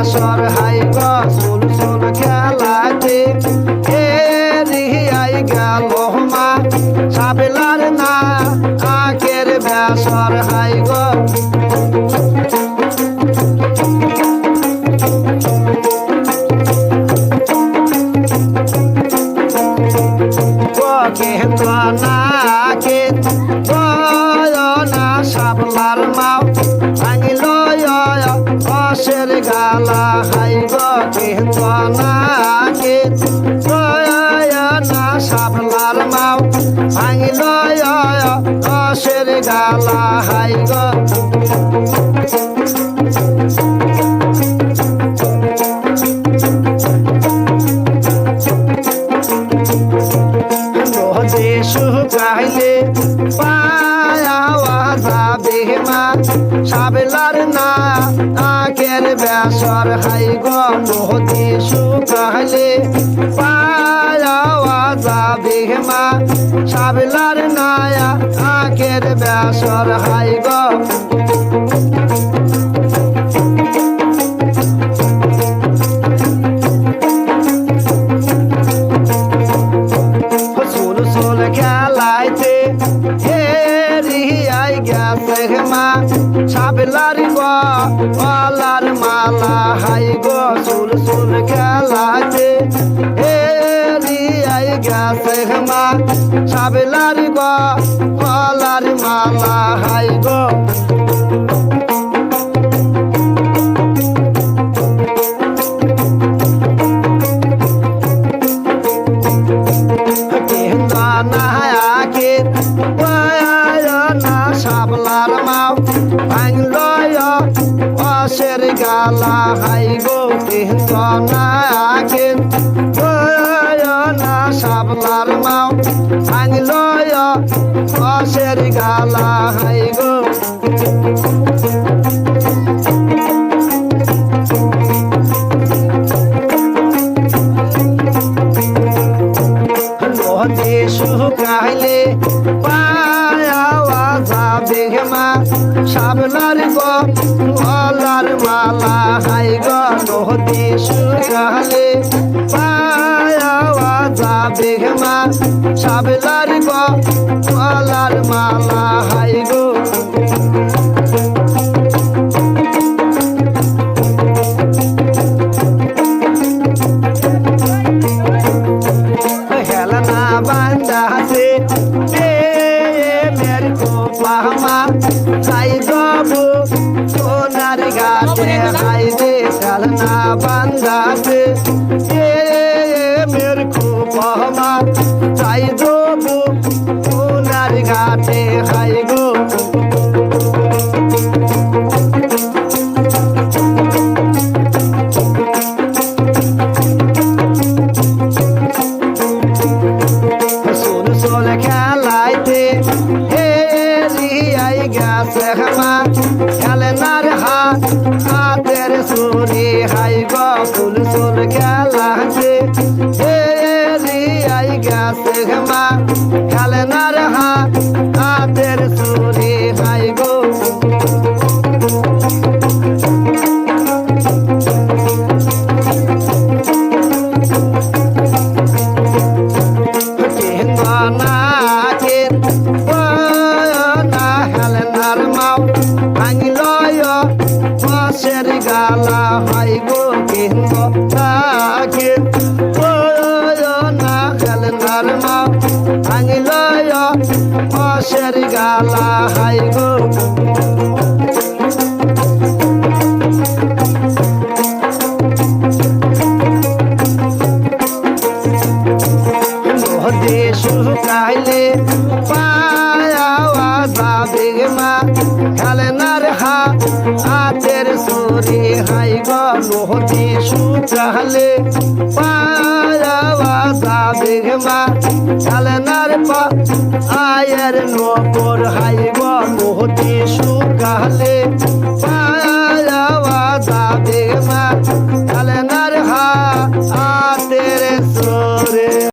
আখের বেসর হাই গো সোল সোল খেলাইতে হে রিয়াই গেল মা সাবেলার না আখের বেসর হাই গো। কেন্দ্র নাকে অসের গালা হাই গো কেন্দ্র নাকে না সাবলার মাও ভাঙিল অসের গালা হাই না আখের বেসর হাই গো রোদে শুকাইলে পায়াওয়া যাবে মা সাবলার নায়া আগের বেসর হাই গো পালার হাই গো সোল সোল খেলাইতে হে রিয়াই গেছে মা সাবলার গো পালার মালা, হাই গো। না গালা হাই গো কেন্দ্রানায়াকে না সাবলার মাও ভাঙলয় অসের গালা নদী শুকাইলে পায়াওয়া যাবে মা সাবলার গলার মালা, হাই গো নদী শুকাইলে পায়াওয়া যাবে মা সাবলার গলার মালা, হাই গো হেলনা কোপামা খাই যাব সোনার গাছে হাইবে হেলনা বান্দাতে এ গেছে মা খেলনার হাত, হাতের সুরি হাই গো চুল সোল আই গেছে মা খেলনার হাত, হাতের সুরি হাই মাসের গালা হাই গো। রে, হাই বানো সুচালে পারাওয়া মা চালনার পা, আয়ের নকর হাই বানো সুকালে পারাওয়া সাবেগ